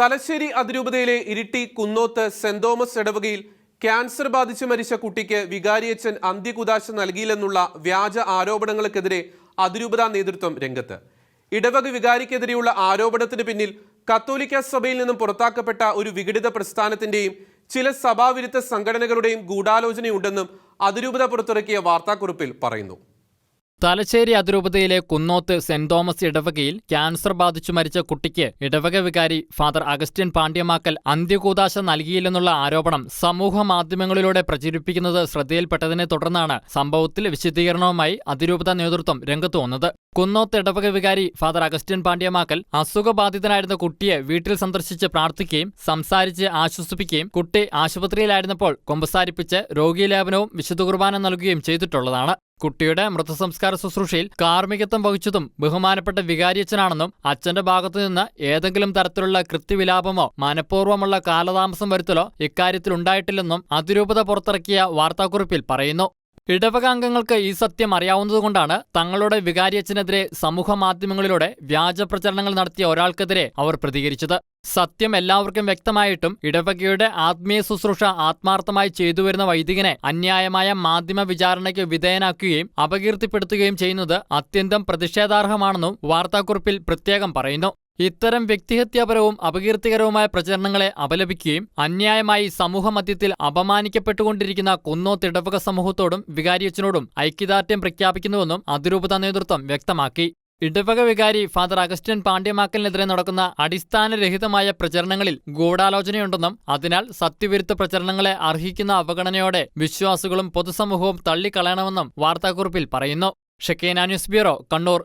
തലശ്ശേരി അതിരൂപതയിലെ Iritty Kunnoth Saint Thomas ഇടവകയിൽ cancer ബാധിച്ച് മരിച്ച കുട്ടിക്ക് വികാരിയച്ഛൻ അന്ത്യകുദാശ നൽകിയില്ലെന്നുള്ള വ്യാജ ആരോപണങ്ങൾക്കെതിരെ അതിരൂപത നേതൃത്വം രംഗത്ത്. ഇടവക വികാരിക്കെതിരെയുള്ള ആരോപണത്തിന് പിന്നിൽ കത്തോലിക്ക സഭയിൽ നിന്നും പുറത്താക്കപ്പെട്ട ഒരു വിഘടിത പ്രസ്ഥാനത്തിന്റെയും ചില സഭാവിരുദ്ധ സംഘടനകളുടെയും ഗൂഢാലോചനയുണ്ടെന്നും അതിരൂപത പുറത്തിറക്കിയ വാർത്താക്കുറിപ്പിൽ പറയുന്നു. തലശ്ശേരി അതിരൂപതയിലെ കുന്നോത്ത് സെന്റ് തോമസ് ഇടവകയിൽ ക്യാൻസർ ബാധിച്ചു മരിച്ച കുട്ടിക്ക് ഇടവക വികാരി ഫാദർ അഗസ്റ്റിൻ പാണ്ഡ്യമാക്കൽ അന്ത്യകൂതാശ നൽകിയില്ലെന്നുള്ള ആരോപണം സമൂഹ മാധ്യമങ്ങളിലൂടെ പ്രചരിപ്പിക്കുന്നത് ശ്രദ്ധയിൽപ്പെട്ടതിനെ തുടർന്നാണ് സംഭവത്തിൽ വിശദീകരണവുമായി അതിരൂപത നേതൃത്വം രംഗത്തു വന്നത്. കുന്നോത്ത് ഇടവക വികാരി ഫാദർ അഗസ്റ്റിൻ പാണ്ഡ്യമാക്കൽ അസുഖബാധിതനായിരുന്ന കുട്ടിയെ വീട്ടിൽ സന്ദർശിച്ച് പ്രാർത്ഥിക്കുകയും സംസാരിച്ച് ആശ്വസിപ്പിക്കുകയും കുട്ടി ആശുപത്രിയിലായിരുന്നപ്പോൾ കൊമ്പസാരിപ്പിച്ച് രോഗീലേപനവും വിശുദ്ധ കുർബാന നൽകുകയും ചെയ്തിട്ടുള്ളതാണ്. കുട്ടിയുടെ മൃതസംസ്കാര ശുശ്രൂഷയിൽ കാർമ്മികത്വം വഹിച്ചതും ബഹുമാനപ്പെട്ട വികാരിയച്ഛനാണെന്നും അച്ഛന്റെ ഭാഗത്തുനിന്ന് ഏതെങ്കിലും തരത്തിലുള്ള കൃത്യവിലാപമോ മനഃപൂർവമുള്ള കാലതാമസം വരുത്തലോ ഇക്കാര്യത്തിൽ ഉണ്ടായിട്ടില്ലെന്നും അതിരൂപത പുറത്തിറക്കിയ വാർത്താക്കുറിപ്പിൽ പറയുന്നു ഇടവക അംഗങ്ങൾക്ക് ഈ സത്യം അറിയാവുന്നതുകൊണ്ടാണ് തങ്ങളുടെ വികാരിയച്ഛനെതിരെ സമൂഹ മാധ്യമങ്ങളിലൂടെ വ്യാജ പ്രചരണങ്ങൾ നടത്തിയ ഒരാൾക്കെതിരെ അവർ പ്രതികരിച്ചത്. സത്യം എല്ലാവർക്കും വ്യക്തമായിട്ടും ഇടവകയുടെ ആത്മീയ ശുശ്രൂഷ ആത്മാർത്ഥമായി ചെയ്തുവരുന്ന വൈദികനെ അന്യായമായ മാധ്യമ വിചാരണയ്ക്ക് വിധേയനാക്കുകയും അപകീർത്തിപ്പെടുത്തുകയും ചെയ്യുന്നത് അത്യന്തം പ്രതിഷേധാർഹമാണെന്നും വാർത്താക്കുറിപ്പിൽ പ്രത്യേകം പറയുന്നു. ഇത്തരം വ്യക്തിഹത്യാപരവും അപകീർത്തികരവുമായ പ്രചരണങ്ങളെ അപലപിക്കുകയും അന്യായമായി സമൂഹമധ്യത്തിൽ അപമാനിക്കപ്പെട്ടുകൊണ്ടിരിക്കുന്ന കുന്നോ ഇടവക സമൂഹത്തോടും വികാരിയച്ചനോടും ഐക്യദാർഢ്യം പ്രഖ്യാപിക്കുന്നുവെന്നും അതിരൂപത നേതൃത്വം വ്യക്തമാക്കി. ഇടവക വികാരി ഫാദർ അഗസ്റ്റിൻ പാണ്ഡ്യമാക്കലിനെതിരെ നടക്കുന്ന അടിസ്ഥാനരഹിതമായ പ്രചരണങ്ങളിൽ ഗൂഢാലോചനയുണ്ടെന്നും അതിനാൽ സത്യവിരുദ്ധ പ്രചരണങ്ങളെ അർഹിക്കുന്ന അവഗണനയോടെ വിശ്വാസികളും പൊതുസമൂഹവും തള്ളിക്കളയണമെന്നും വാർത്താക്കുറിപ്പിൽ പറയുന്നു. Shekena news bureau Kannur.